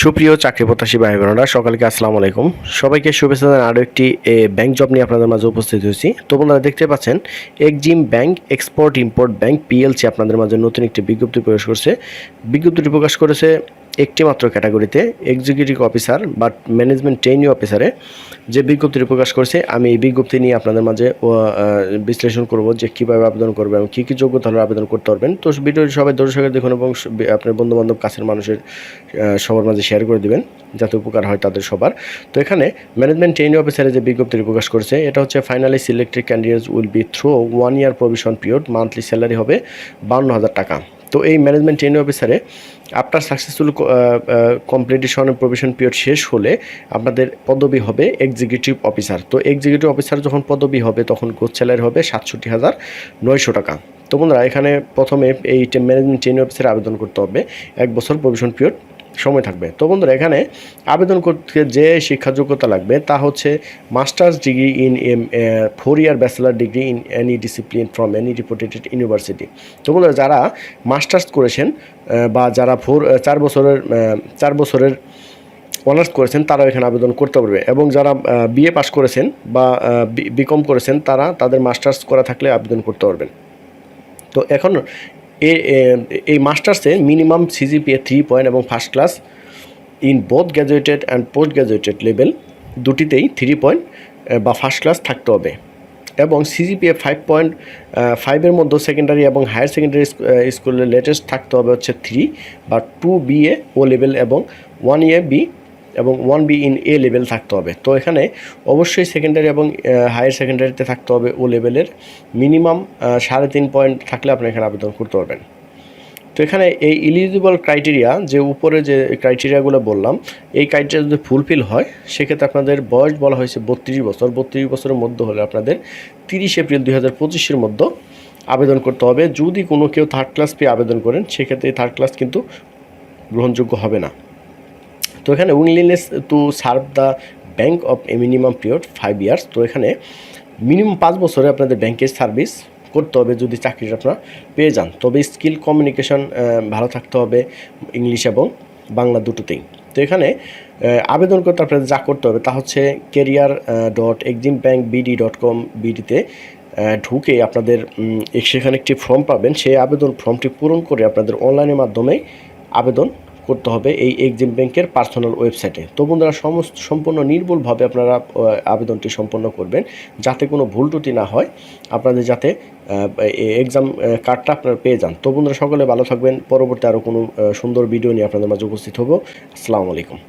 সুপ্রিয় চাকরি প্রত্যাশী ভাই বোনেরা সকালকে আসসালামু আলাইকুম। সবাইকে শুভেচ্ছা জানাই আরও একটি ব্যাংক জব নিয়ে আপনাদের মাঝে উপস্থিত হয়েছি। তো বন্ধুরা, দেখতে পাচ্ছেন Exim bank export import bank PLC আপনাদের মাঝে নতুন একটি বিজ্ঞপ্তি প্রকাশ করছে। বিজ্ঞপ্তিটি প্রকাশ করেছে একটি মাত্র ক্যাটাগরিতে এক্সিকিউটিভ অফিসার বা ম্যানেজমেন্ট ট্রেনিং অফিসারে যে বিজ্ঞপ্তিটি প্রকাশ করেছে, আমি এই বিজ্ঞপ্তি নিয়ে আপনাদের মাঝে বিশ্লেষণ করব যে কীভাবে আবেদন করবে এবং কী কী যোগ্যতা হলে আবেদন করতে পারবেন। তো ভিডিওটি সবাই দর্শকের দেখুন এবং আপনার বন্ধুবান্ধব, কাছের মানুষের সবার মাঝে শেয়ার করে দিবেন যাতে উপকার হয় তাদের সবার। তো এখানে ম্যানেজমেন্ট ট্রেনিং অফিসারে যে বিজ্ঞপ্তিটি প্রকাশ করেছে, এটা হচ্ছে finally selected candidates will be through one year probation period monthly salary হবে বান্ন হাজার টাকা। তো এই ম্যানেজমেন্ট ট্রেনিং অফিসারে আপনার সাকসেসফুল কম্পিটিশন প্রভিশন পিরিয়ড শেষ হলে আপনাদের পদবি হবে এক্সিকিউটিভ অফিসার তো এক্সিকিউটিভ অফিসার যখন পদবি হবে, তখন কোচ স্যালারি হবে সাতষট্টি হাজার নয়শো টাকা। তো বন্ধুরা, এখানে প্রথমে এই ম্যানেজমেন্ট ট্রেনিং অফিসারে আবেদন করতে হবে। এক বছর প্রভিশন পিরিয়ড সময় থাকবে। তো বন্ধুরা, এখানে আবেদন করতে যে শিক্ষা যোগ্যতা লাগবে তা হচ্ছে masters degree in M four year bachelor degree in any discipline from any reputed university. তো বন্ধুরা, যারা মাস্টার্স করেছেন বা যারা ফোর চার বছরের চার বছরের অনার্স করেছেন, তারাও এখানে আবেদন করতে পারবে। এবং যারা বিএ পাস করেছেন বা বিকম করেছেন, তারা তাদের মাস্টার্স করা থাকলে আবেদন করতে পারবেন। তো এখন এই মাস্টার্সে মিনিমাম সিজিপিএ থ্রি পয়েন্ট এবং first class in both graduated and post graduated level দুটিতেই three point বা ফার্স্ট ক্লাস থাকতে হবে। এবং সিজিপিএ ফাইভ পয়েন্ট ফাইভের মধ্যে সেকেন্ডারি এবং হায়ার সেকেন্ডারি স্কুলের লেটেস্ট থাকতে হবে হচ্ছে থ্রি বা টু বিএ ও লেভেল এবং ওয়ান এ বি এবং one B in A level থাকতে হবে। তো এখানে অবশ্যই সেকেন্ডারি এবং হায়ার সেকেন্ডারিতে থাকতে হবে ও লেভেলের মিনিমাম সাড়ে তিন পয়েন্ট থাকলে আপনি এখানে আবেদন করতে পারবেন। তো এখানে এই ইলিজিবল ক্রাইটেরিয়া যে উপরে যে ক্রাইটেরিয়াগুলো বললাম, এই ক্রাইটেরিয়া যদি ফুলফিল হয়, সেক্ষেত্রে আপনাদের বয়স বলা হয়েছে বত্রিশ বছর। বত্রিশ বছরের মধ্যে হলে আপনাদের তিরিশ এপ্রিল দুই হাজার পঁচিশের মধ্যে আবেদন করতে হবে। যদি কোনো কেউ থার্ড ক্লাস পেয়ে আবেদন করেন, সেক্ষেত্রে থার্ড ক্লাস কিন্তু গ্রহণযোগ্য হবে না। তো এখানে willingness to serve the bank of a minimum period five years তো এখানে মিনিমাম পাঁচ বছরে আপনাদের ব্যাংকের সার্ভিস করতে হবে যদি চাকরিটা আপনারা পেয়ে যান। তবে স্কিল কমিউনিকেশন ভালো থাকতে হবে ইংলিশ এবং বাংলা দুটোতেই। তো এখানে আবেদন করতে আপনাদের যা করতে হবে তা হচ্ছে career dot Exim bank BD dot com বিডিতে ঢুকে আপনাদের সেখানে একটি ফর্ম পাবেন। সেই আবেদন ফর্মটি পূরণ করে আপনাদের অনলাইনের মাধ্যমে আবেদন করতে হবে এই এক্সিম ব্যাংকের পার্সোনাল ওয়েবসাইটে। তো বন্ধুরা, সমস্ত সম্পূর্ণ নির্ভুলভাবে আপনারা আবেদনটি সম্পন্ন করবেন যাতে কোনো ভুল ত্রুটি না হয়, আপনাদের যাতে এক্সাম কার্ডটা আপনারা পেয়ে যান। তো বন্ধুরা, সকলে ভালো থাকবেন। পরবর্তী আরও কোনো সুন্দর ভিডিও নিয়ে আপনাদের মাঝে উপস্থিত হব। আসসালামু আলাইকুম।